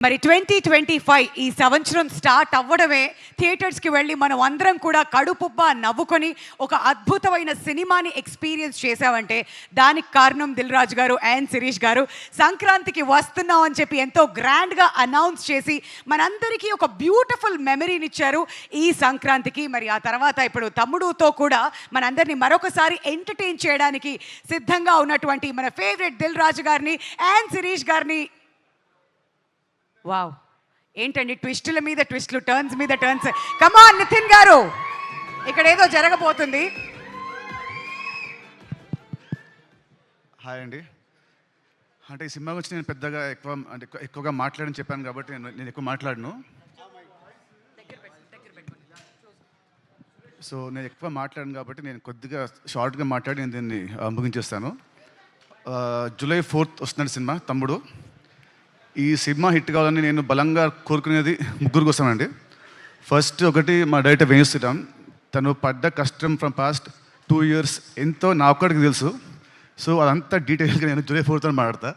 మరి twenty twenty five ఈ సంవత్సరం స్టార్ట్ అవ్వడమే థియేటర్స్కి వెళ్ళి మనం అందరం కూడా కడుపుబ్బా నవ్వుకొని ఒక అద్భుతమైన సినిమాని ఎక్స్పీరియన్స్ చేసామంటే దానికి కారణం దిల్ రాజు గారు అండ్ శిరీష్ గారు. సంక్రాంతికి వస్తున్నాం అని చెప్పి ఎంతో గ్రాండ్గా అనౌన్స్ చేసి మనందరికీ ఒక బ్యూటిఫుల్ మెమరీని ఇచ్చారు ఈ సంక్రాంతికి. మరి ఆ తర్వాత ఇప్పుడు తమ్ముడుతో కూడా మనందరినీ మరొకసారి ఎంటర్టైన్ చేయడానికి సిద్ధంగా ఉన్నటువంటి మన ఫేవరెట్ దిల్ రాజు గారిని అండ్ శిరీష్ గారిని వావ్. ఏంటండి ట్విస్టుల మీద ట్విస్టులు టర్న్స్ మీద టర్న్స్? కమా నితిన్ గారు. ఇక్కడ ఏదో జరగబోతుంది. హాయ్ అండి. అంటే ఈ సినిమా గురించి నేను పెద్దగా ఎక్కువ అంటే ఎక్కువ- ఎక్కువగా మాట్లాడని చెప్పాను కాబట్టి నేను నేను ఎక్కువ మాట్లాడను. సో నేను ఎక్కువ మాట్లాడను కాబట్టి నేను కొద్దిగా షార్ట్గా మాట్లాడి నేను దీన్ని ముగించేస్తాను. Uh, జూలై ఫోర్త్ వస్తున్నాడు సినిమా తమ్ముడు. ఈ సినిమా హిట్ కావాలని నేను బలంగా కోరుకునేది ముగ్గురు కోసమండి ఫస్ట్ ఒకటి మా డైరెక్టర్ వేణుశ్రీరామ్ తను పడ్డ కష్టం ఫ్రమ్ పాస్ట్ టూ ఇయర్స్ ఎంతో నా ఒక్కడికి తెలుసు. సో అదంతా డీటెయిల్గా నేను జూలై ఫోర్త్ మాట్లాడతా.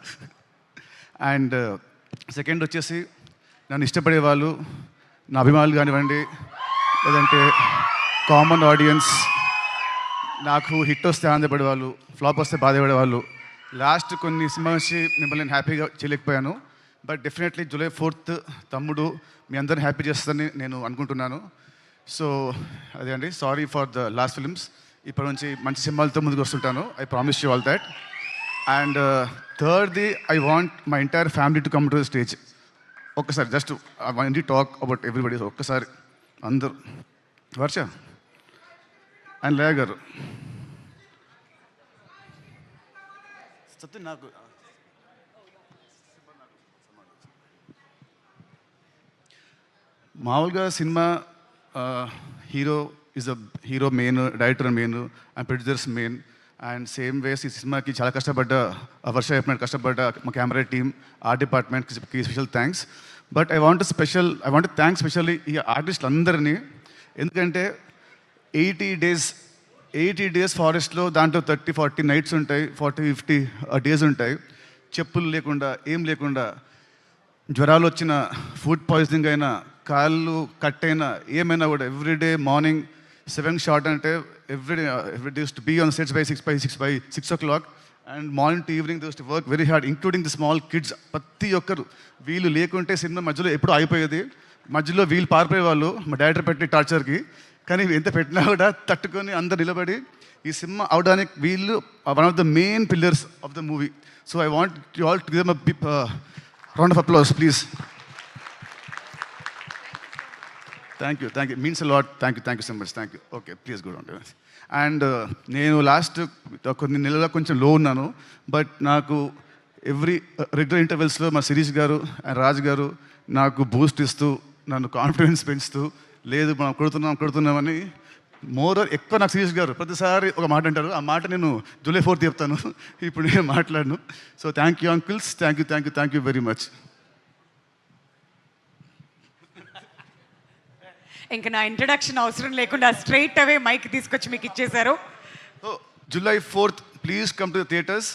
అండ్ సెకండ్ వచ్చేసి నన్ను ఇష్టపడే వాళ్ళు నా అభిమానులు కానివ్వండి లేదంటే కామన్ ఆడియన్స్ నాకు హిట్ వస్తే ఆనందపడే వాళ్ళు ఫ్లాప్ వస్తే బాధపడే వాళ్ళు లాస్ట్ కొన్ని సినిమా నుంచి మిమ్మల్ని హ్యాపీగా చేయలేకపోయాను. బట్ డెఫినెట్లీ జూలై ఫోర్త్ తమ్ముడు మీ అందరిని హ్యాపీ చేస్తుందని నేను అనుకుంటున్నాను. సో అదే అండి sorry for the last films. ఇప్పటి నుంచి మంచి సినిమాలతో ముందుకు వస్తుంటాను. I promise you all that and థర్డ్ది I want my entire family to come to the stage ఒక్కసారి just I want talk about everybody ఒక్కసారి అందరు. వర్ష. అండ్ లేగారు నాకు మామూలుగా cinema hero is a hero main director main and producers main and same ways ఈ సినిమాకి చాలా కష్టపడ్డ ఆ వర్ష చెప్పినట్టు కష్టపడ్డ మా కెమెరా టీమ్ ఆర్ట్ డిపార్ట్మెంట్కి special thanks but I want special I want thanks specially ఈ ఆర్టిస్టులు అందరినీ. ఎందుకంటే ఎయిటీ డేస్ ఎయిటీ డేస్ ఫారెస్ట్లో దాంట్లో థర్టీ ఫార్టీ నైట్స్ ఉంటాయి ఫార్టీ ఫిఫ్టీ డేస్ ఉంటాయి. చెప్పులు లేకుండా ఏం లేకుండా జ్వరాలు వచ్చిన ఫుడ్ పాయిజనింగ్ అయినా కాళ్ళు కట్ అయినా ఏమైనా కూడా ఎవ్రీడే మార్నింగ్ సెవెన్ షార్ట్ అంటే everyday every to be on sets by six by six by six o'clock and morning to evening those to work very hard including the small kids ప్రతి ఒక్కరు వీళ్ళు లేకుంటే cinema మధ్యలో ఎప్పుడు అయిపోయేది మధ్యలో వీళ్ళు పారిపోయే వాళ్ళు మా డైరెక్టర్ పెట్టిన టార్చర్కి కానీ ఎంత పెట్టినా కూడా తట్టుకొని అందరు నిలబడి ఈ సినిమా అవడానికి వీళ్ళు one of the main pillars of the movie so I want you all to give round of applause please thank you thank you means lot thank you thank you so much thank you okay please good on and నేను last uh, కొన్ని నెలల కొంచెం uh, లో ఉన్నాను but నాకు every regular ఇంటర్వెల్స్లో మా శిరీష్ గారు and Raj గారు నాకు బూస్ట్ ఇస్తూ నన్ను కాన్ఫిడెన్స్ పెంచుతూ లేదు మనం కొడుతున్నాం కొడుతున్నామని మోర్ ఎక్కువ నాకు శిరీష్ గారు ప్రతిసారి ఒక మాట అంటారు. ఆ మాట నేను జూలై ఫోర్త్ చెప్తాను. ఇప్పుడు నేను మాట్లాడను. So thank you uncles thank you thank you thank you very much ఇంకా నా ఇంట్రడక్షన్ అవసరం లేకుండా స్ట్రైట్ అవే మైక్ తీసుకొచ్చి మీకు ఇచ్చేశారు. So July fourth please come to the theatres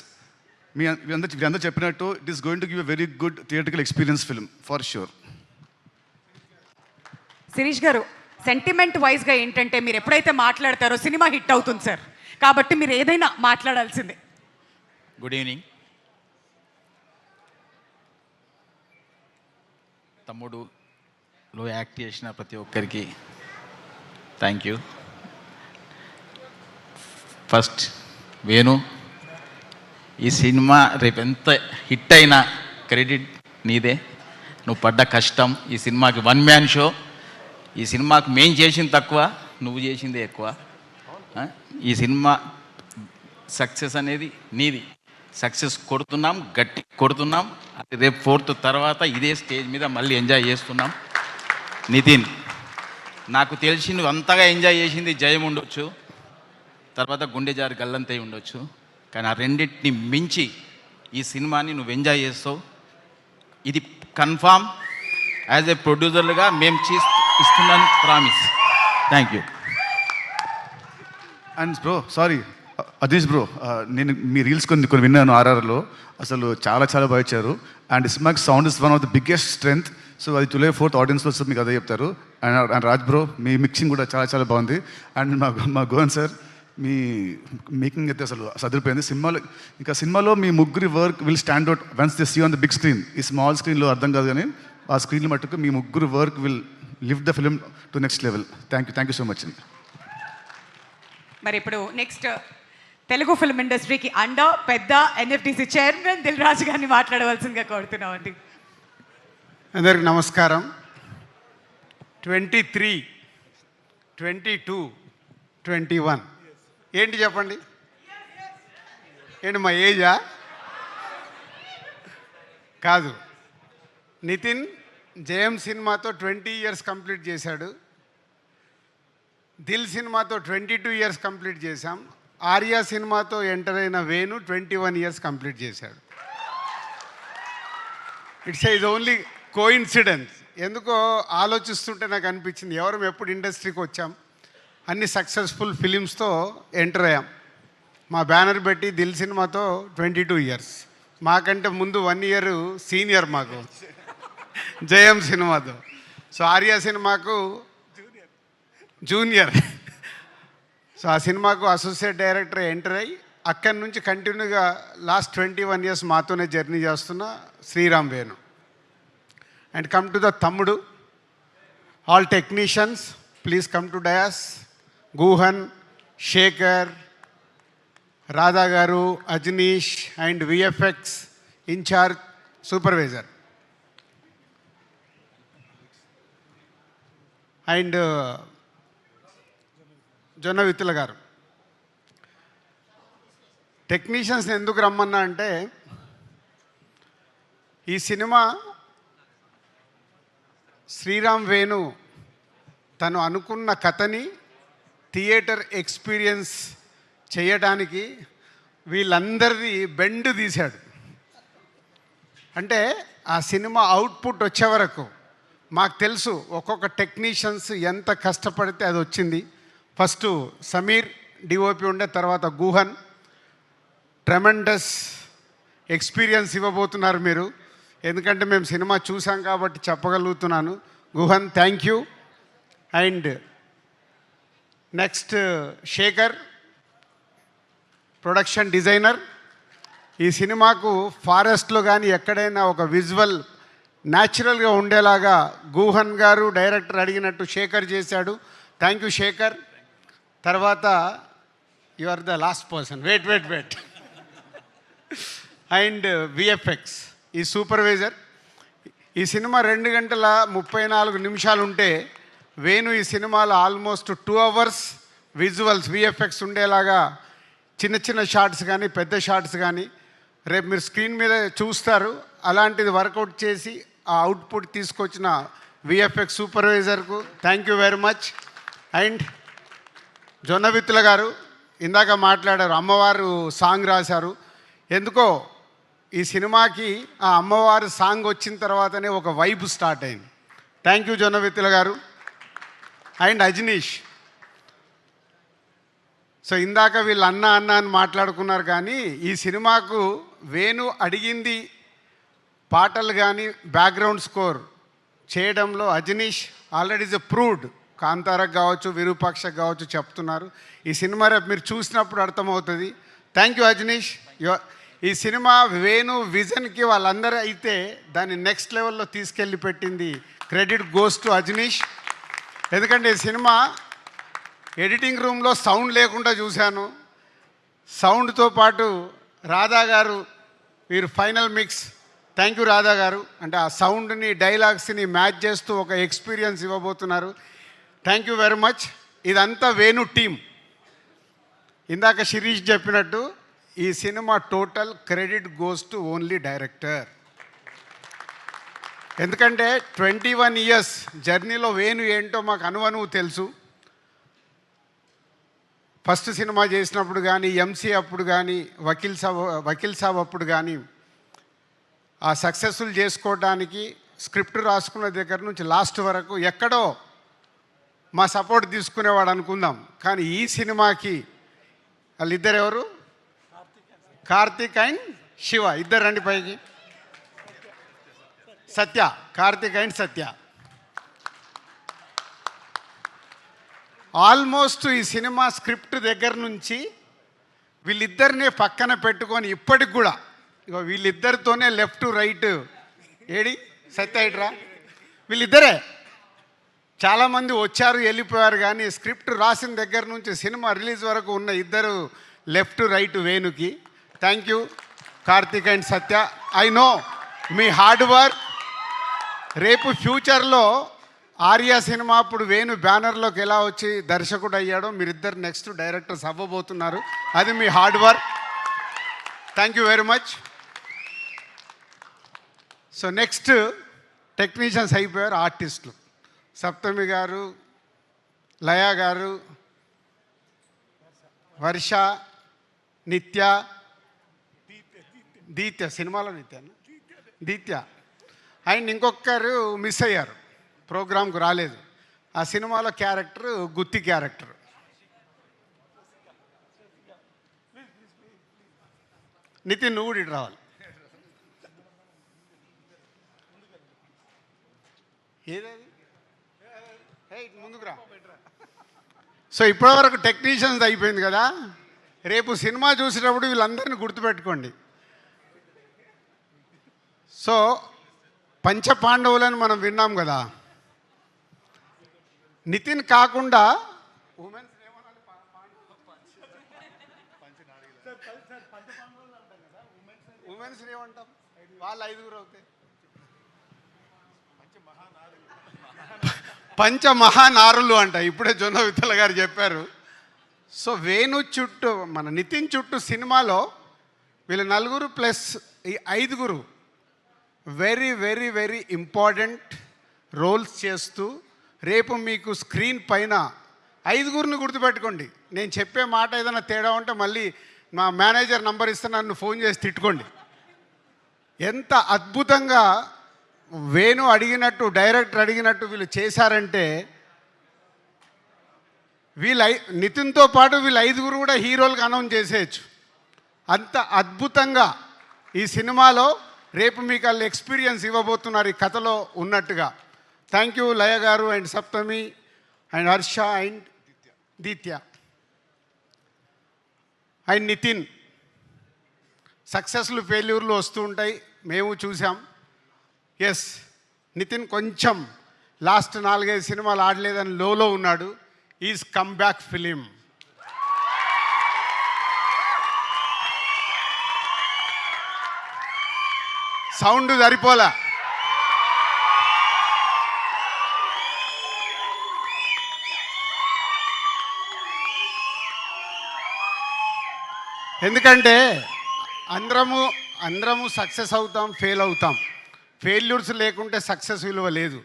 మీ అందరూ మీ అందరూ చెప్పినట్టు it is going to give a very good theatrical experience film for sure Shirish garu sentiment వైజ్గా ఏంటంటే మీరు ఎప్పుడైతే మాట్లాడతారో సినిమా హిట్ అవుతుంది సార్. కాబట్టి మీరు ఏదైనా మాట్లాడాల్సిందే. గుడ్ ఈవినింగ్ లో యాక్ట్ చేసిన ప్రతి ఒక్కరికి థ్యాంక్ యూ. ఫస్ట్ వేణు ఈ సినిమా రేపు ఎంత హిట్ అయినా క్రెడిట్ నీదే. నువ్వు పడ్డ కష్టం ఈ సినిమాకి వన్ మ్యాన్ షో. ఈ సినిమాకి మేం చేసింది తక్కువ నువ్వు చేసిందే ఎక్కువ. ఈ సినిమా సక్సెస్ అనేది నీది. సక్సెస్ కొడుతున్నాం గట్టి కొడుతున్నాం. అది రేపు ఫోర్త్ తర్వాత ఇదే స్టేజ్ మీద మళ్ళీ ఎంజాయ్ చేస్తున్నాం. నితిన్ నాకు తెలిసి నువ్వు అంతగా ఎంజాయ్ చేసింది జయం ఉండొచ్చు తర్వాత గుండె జారి గల్లంతై ఉండొచ్చు కానీ ఆ రెండింటిని మించి ఈ సినిమాని నువ్వు ఎంజాయ్ చేస్తావు. ఇది కన్ఫామ్ యాజ్ ఏ ప్రొడ్యూసర్లుగా మేము చే ఇస్తున్నాను promise thank you and bro sorry Adish bro నేను మీ రీల్స్ కొన్ని కొన్ని విన్నాను ఆర్ఆర్లో. అసలు చాలా చాలా బాగా ఇచ్చారు. అండ్ సినిమాకి sound is one of the biggest strength so అది జూలై ఫోర్త్ ఆడియన్స్లో వస్తే మీకు అదే చెప్తారు. అండ్ అండ్ రాజ్ బ్రో మీ మిక్సింగ్ కూడా చాలా చాలా బాగుంది. అండ్ మా మా గోవన్ సార్ మీ మేకింగ్ అయితే అసలు సదిరిపోయింది. సినిమాలో ఇంకా సినిమాలో మీ ముగ్గురి work will stand out once the see on the big screen ఈ స్మాల్ స్క్రీన్లో అర్థం కాదు కానీ ఆ స్క్రీన్లు మట్టుకు మీ ముగ్గురు work will live the film to next level thank you thank you so much అండి. మరి ఇప్పుడు నెక్స్ట్ uh, తెలుగు ఫిల్మ్ ఇండస్ట్రీకి అండ పెద్ద ఎన్ఎఫ్టీసీ చైర్మన్ దిల్ రాజు గారిని మాట్లాడవలసిందిగా కోరుతున్నామండి. అందరికి నమస్కారం. Twenty three twenty two twenty one. ఏంటి చెప్పండి? ఏంటి మా ఏజా? కాదు. నితిన్ జయం సినిమాతో ట్వంటీ ఇయర్స్ కంప్లీట్ చేశాడు. దిల్ సినిమాతో ట్వంటీ టూ ఇయర్స్ కంప్లీట్ చేశాం. ఆర్యా సినిమాతో ఎంటర్ అయిన Venu twenty one years complete చేశాడు. ఇట్స్ ఇస్ ఓన్లీ కోఇన్సిడెన్స్ ఎందుకో ఆలోచిస్తుంటే నాకు అనిపించింది ఎవరు ఎప్పుడు ఇండస్ట్రీకి వచ్చాం అన్ని సక్సెస్ఫుల్ ఫిలిమ్స్తో ఎంటర్ అయ్యాం. మా బ్యానర్ పెట్టి దిల్ సినిమాతో ట్వంటీ టూ ఇయర్స్. మాకంటే ముందు వన్ ఇయర్ సీనియర్ మాకు జయం సినిమాతో. సో ఆర్య సినిమాకు జూనియర్. సో ఆ సినిమాకు అసోసియేట్ డైరెక్టర్ ఎంటర్ అయ్యి అక్కడి నుంచి కంటిన్యూగా లాస్ట్ ట్వంటీ వన్ ఇయర్స్ మాతోనే జర్నీ చేస్తున్న Sriram Venu. And come to the Thammudu all technicians please come to dais Guhan Shekhar Radha garu Ajaneesh and VFX incharge supervisor and Jonnavithula garu. టెక్నీషియన్స్ని ఎందుకు రమ్మన్నా అంటే ఈ సినిమా శ్రీరామ్ వేణు తను అనుకున్న కథని theatre experience చేయడానికి వీళ్ళందరిది బెండ్ తీశాడు. అంటే ఆ సినిమా అవుట్పుట్ వచ్చే వరకు మాకు తెలుసు ఒక్కొక్క టెక్నీషియన్స్ ఎంత కష్టపడితే అది వచ్చింది. ఫస్ట్ సమీర్ డిఓపి ఉండే తర్వాత గుహన్. ట్రెమెండస్ ఎక్స్పీరియన్స్ ఇవ్వబోతున్నారు మీరు. ఎందుకంటే మేము సినిమా చూసాం కాబట్టి చెప్పగలుగుతున్నాను. Guhan thank you and next Shekhar production designer ఈ సినిమాకు ఫారెస్ట్లో కానీ ఎక్కడైనా ఒక విజువల్ న్యాచురల్గా ఉండేలాగా గూహన్ గారు డైరెక్టర్ అడిగినట్టు శేఖర్ చేశాడు. Thank you Shekhar. తర్వాత you are the last person wait wait wait and VFX ఈ సూపర్వైజర్ ఈ సినిమా రెండు గంటల ముప్పై నాలుగు నిమిషాలు ఉంటే వేణు ఈ సినిమాలో almost two hours visuals VFX ఉండేలాగా చిన్న చిన్న షార్ట్స్ కానీ పెద్ద షార్ట్స్ కానీ రేపు మీరు స్క్రీన్ మీద చూస్తారు. అలాంటిది వర్కౌట్ చేసి ఆ అవుట్పుట్ తీసుకొచ్చిన VFX సూపర్వైజర్కు thank you very much and Jonnavithula garu ఇందాక మాట్లాడారు అమ్మవారు సాంగ్ రాశారు. ఎందుకో ఈ సినిమాకి ఆ అమ్మవారు సాంగ్ వచ్చిన తర్వాతనే ఒక వైబ్ స్టార్ట్ అయింది. Thank you Jonnavithula garu. And Ajaneesh. So ఇందాక వీళ్ళు అన్న అన్న అని మాట్లాడుకున్నారు కానీ ఈ సినిమాకు వేణు అడిగింది పాటలు కానీ బ్యాక్గ్రౌండ్ స్కోర్ చేయడంలో అజనీష్ ఆల్రెడీ ఇస్ ప్రూవ్డ్ కాంతారకు కావచ్చు విరూపాక్షకు కావచ్చు చెప్తున్నారు. ఈ సినిమా రేపు మీరు చూసినప్పుడు అర్థమవుతుంది. Thank you Ajaneesh. యువర్ ఈ సినిమా వేణు విజన్కి వాళ్ళందరూ అయితే దాన్ని నెక్స్ట్ లెవెల్లో తీసుకెళ్ళి పెట్టింది. Credit goes to Ajaneesh. ఎందుకంటే ఈ సినిమా ఎడిటింగ్ రూమ్లో సౌండ్ లేకుండా చూశాను. సౌండ్తో పాటు రాధా గారు వీరు final mix. Thank you Radha garu. అంటే ఆ సౌండ్ని డైలాగ్స్ని మ్యాచ్ చేస్తూ ఒక ఎక్స్పీరియన్స్ ఇవ్వబోతున్నారు. Thank you very much. ఇదంతా వేణు టీం ఇందాక శిరీష్ చెప్పినట్టు ఈ cinema total credit goes to only director. ఎందుకంటే ట్వంటీ వన్ ఇయర్స్ జర్నీలో వేణు ఏంటో మాకు అనువనువు తెలుసు. ఫస్ట్ సినిమా చేసినప్పుడు కానీ ఎంసీ అప్పుడు కానీ వకీల్ సాబ్ వకీల్ సాబ్ అప్పుడు కానీ ఆ సక్సెస్ఫుల్ చేసుకోవడానికి స్క్రిప్ట్ రాసుకున్న దగ్గర నుంచి లాస్ట్ వరకు ఎక్కడో మా సపోర్ట్ తీసుకునేవాడు అనుకుందాం. కానీ ఈ సినిమాకి వాళ్ళిద్దరు ఎవరు కార్తీక్ అండ్ శివ ఇద్దరు రండి పైకి. సత్య కార్తీక్ అండ్ సత్య. ఆల్మోస్ట్ ఈ సినిమా స్క్రిప్ట్ దగ్గర నుంచి వీళ్ళిద్దరినే పక్కన పెట్టుకొని ఇప్పటికి కూడా ఇక వీళ్ళిద్దరితోనే లెఫ్ట్ రైట్ ఏడి సత్య ఇట్రా? వీళ్ళిద్దరే. చాలామంది వచ్చారు వెళ్ళిపోయారు కానీ స్క్రిప్ట్ రాసిన దగ్గర నుంచి సినిమా రిలీజ్ వరకు ఉన్న ఇద్దరు left right వేణుకి thank you Karthik and Satya I know me hard work రేపు ఫ్యూచర్లో ఆర్య సినిమా అప్పుడు వేణు బ్యానర్లోకి ఎలా వచ్చి దర్శకుడు అయ్యాడో మీరిద్దరు నెక్స్ట్ డైరెక్టర్స్ అవ్వబోతున్నారు. అది మీ hard work thank you very much so next technicians అయిపోయారు ఆర్టిస్టులు సప్తమి గారు లయా గారు వర్ష నిత్య దీత్య సినిమాలో నిత్య దీత్య. అండ్ ఇంకొకరు మిస్ అయ్యారు. ప్రోగ్రామ్కు రాలేదు. ఆ సినిమాలో క్యారెక్టర్ గుత్తి క్యారెక్టర్. నితిన్ నువ్వు కూడా ఇటు రావాలి. ఏదది? ముందుకు రా. సో ఇప్పటివరకు టెక్నీషియన్స్ అయిపోయింది కదా. రేపు సినిమా చూసేటప్పుడు వీళ్ళందరినీ గుర్తుపెట్టుకోండి. సో పంచ పాండవులని మనం విన్నాం కదా. నితిన్ కాకుండా ఉమెన్స్ ఉమెన్స్ ఏమంటాం వాళ్ళు ఐదుగురు అవుతాయి పంచ మహానారులు అంట. ఇప్పుడే జొన్న విత్తల గారు చెప్పారు. సో వేణు చుట్టూ మన నితిన్ చుట్టూ సినిమాలో వీళ్ళ నలుగురు ప్లస్ ఈ ఐదుగురు very very very important roles చేస్తూ రేపు మీకు స్క్రీన్ పైన ఐదుగురిని గుర్తుపెట్టుకోండి. నేను చెప్పే మాట ఏదైనా తేడా ఉంటే మళ్ళీ మా మేనేజర్ నంబర్ ఇస్తే నన్ను ఫోన్ చేసి తిట్టుకోండి. ఎంత అద్భుతంగా వేణు అడిగినట్టు డైరెక్టర్ అడిగినట్టు వీళ్ళు చేశారంటే వీళ్ళ ఐ- నితిన్తో పాటు వీళ్ళ ఐదుగురు కూడా హీరోలుగా అనౌన్స్ చేసేయచ్చు. అంత అద్భుతంగా ఈ సినిమాలో రేపు మీకు వాళ్ళు ఎక్స్పీరియన్స్ ఇవ్వబోతున్నారు ఈ కథలో ఉన్నట్టుగా. Thank you Laya garu and Saptami and Harsha and Deetya. And Nithiin. సక్సెస్లు ఫెయిల్యూర్లు వస్తూ ఉంటాయి. మేము చూసాం ఎస్ నితిన్ కొంచెం లాస్ట్ నాలుగైదు సినిమాలు ఆడలేదని లోలో ఉన్నాడు. Is come back film sound సరిపోలా. ఎందుకంటే అందరము అందరము సక్సెస్ అవుతాం ఫెయిల్ అవుతాం. ఫెయిల్యూర్స్ లేకుంటే సక్సెస్ విలువ లేదు.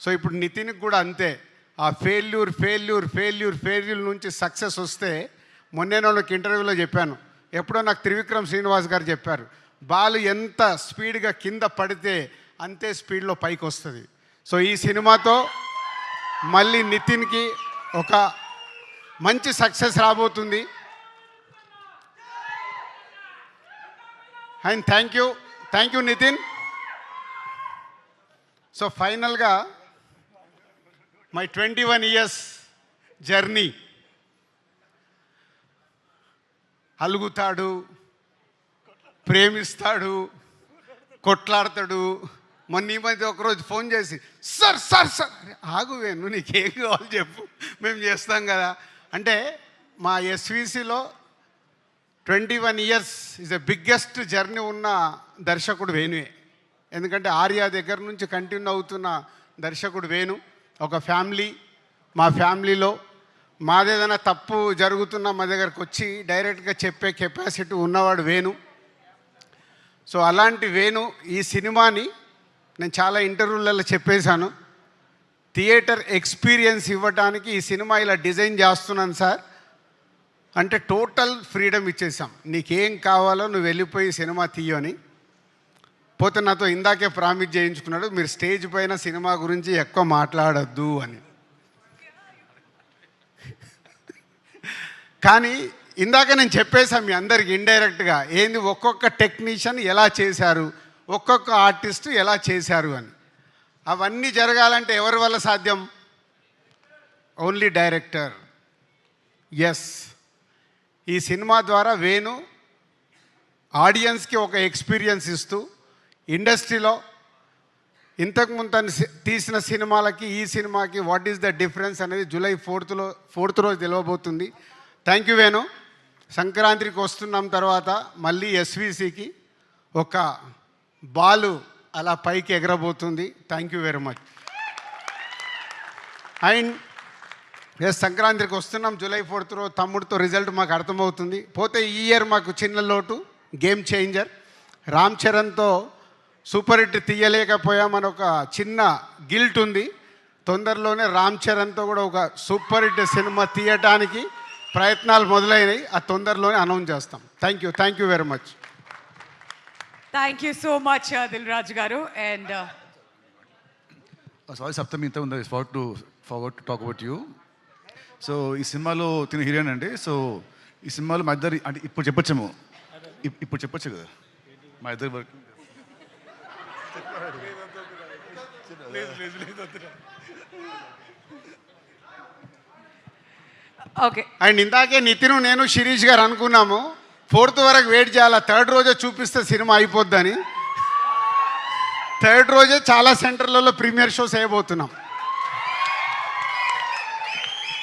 సో ఇప్పుడు నితిన్కి కూడా అంతే. ఆ ఫెయిల్యూర్ ఫెయిల్యూర్ ఫెయిల్యూర్ ఫెయిల్యూర్ నుంచి సక్సెస్ వస్తే మొన్నే నాకు ఇంటర్వ్యూలో చెప్పాను. ఎప్పుడో నాకు త్రివిక్రమ్ శ్రీనివాస్ గారు చెప్పారు. బాల్ ఎంత స్పీడ్గా కింద పడితే అంతే స్పీడ్లో పైకి వస్తుంది సో ఈ సినిమాతో మళ్ళీ నితిన్కి ఒక మంచి సక్సెస్ రాబోతుంది. And thank you thank you Nithiin. So ఫైనల్గా my twenty one years journey. అలుగుతాడు. ప్రేమిస్తాడు కొట్లాడతాడు. మొన్న ఈ మధ్య ఒకరోజు ఫోన్ చేసి సార్ సార్ సార్. అరే, వేణు నీకేం కావాలి చెప్పు మేము చేస్తాం కదా. అంటే మా ఎస్విసిలో twenty one years is the biggest journey ఉన్న దర్శకుడు వేణువే. ఎందుకంటే ఆర్య దగ్గర నుంచి కంటిన్యూ అవుతున్న దర్శకుడు వేణు ఒక ఫ్యామిలీ మా ఫ్యామిలీలో. మాదేదైనా తప్పు జరుగుతున్నా మా దగ్గరకు వచ్చి డైరెక్ట్గా చెప్పే కెపాసిటీ ఉన్నవాడు వేణు. సో అలాంటి వేణు ఈ సినిమాని నేను చాలా ఇంటర్వ్యూలలో చెప్పేశాను. థియేటర్ ఎక్స్పీరియన్స్ ఇవ్వడానికి ఈ సినిమా ఇలా డిజైన్ చేస్తున్నాను సార్. అంటే టోటల్ ఫ్రీడమ్ ఇచ్చేసాం. నీకేం కావాలో నువ్వు వెళ్ళిపోయి సినిమా తీయని పోతే నాతో ఇందాకే ప్రామిస్ చేయించుకున్నాడు మీరు స్టేజ్ పైన సినిమా గురించి ఎక్కువ మాట్లాడొద్దు అని. కానీ ఇందాక నేను చెప్పేశాను మీ అందరికి ఇండైరెక్ట్గా ఏంది ఒక్కొక్క టెక్నీషియన్ ఎలా చేశారు ఒక్కొక్క ఆర్టిస్ట్ ఎలా చేశారు అని. అవన్నీ జరగాలంటే ఎవరి వల్ల సాధ్యం? ఓన్లీ డైరెక్టర్ ఎస్ ఈ సినిమా ద్వారా వేణు ఆడియన్స్కి ఒక ఎక్స్పీరియన్స్ ఇస్తూ ఇండస్ట్రీలో ఇంతకుముందు తను తీసిన సినిమాలకి ఈ సినిమాకి వాట్ ఈస్ ద డిఫరెన్స్ అనేది జూలై ఫోర్త్లో ఫోర్త్ రోజు తెలియబోతుంది థ్యాంక్ యూ వేణు. సంక్రాంతికి వస్తున్నాం తర్వాత మళ్ళీ ఎస్విసికి ఒక బాలు అలా పైకి ఎగరబోతుంది. Thank you very much and yes Sankranthiki Vasthunam. July fourth రోజు తమ్ముడితో రిజల్ట్ మాకు అర్థమవుతుంది. పోతే ఈ ఇయర్ మాకు చిన్న లోటు గేమ్ చేంజర్ రామ్ చరణ్తో సూపర్ హిట్ తీయలేకపోయామని ఒక చిన్న గిల్ట్ ఉంది. తొందరలోనే రామ్ చరణ్తో కూడా ఒక సూపర్ హిట్ సినిమా తీయటానికి ప్రయత్నాలు మొదలైనవి ఆ తొందరలోనే అనౌన్స్ చేస్తాం thank you thank you very much thank you so much Dil Raju garu uh, and sorry Saptami ఇంత ఉంది fart to forward to talk about you so ఈ సినిమాలో తిన హీరోయిన్ అండి సో ఈ సినిమాలో మా ఇద్దరు అంటే ఇప్పుడు చెప్పొచ్చాము ఇప్- ఇప్పుడు చెప్పొచ్చు కదా మా ఇద్దరు వర్క్ ఓకే. అండ్ ఇందాకే నితిన్ నేను శిరీష్ గారు అనుకున్నాము ఫోర్త్ వరకు వెయిట్ చేయాలా థర్డ్ రోజే చూపిస్తే సినిమా అయిపోద్దని. థర్డ్ రోజే చాలా సెంటర్లలో ప్రీమియర్ షోస్ వేయబోతున్నాం.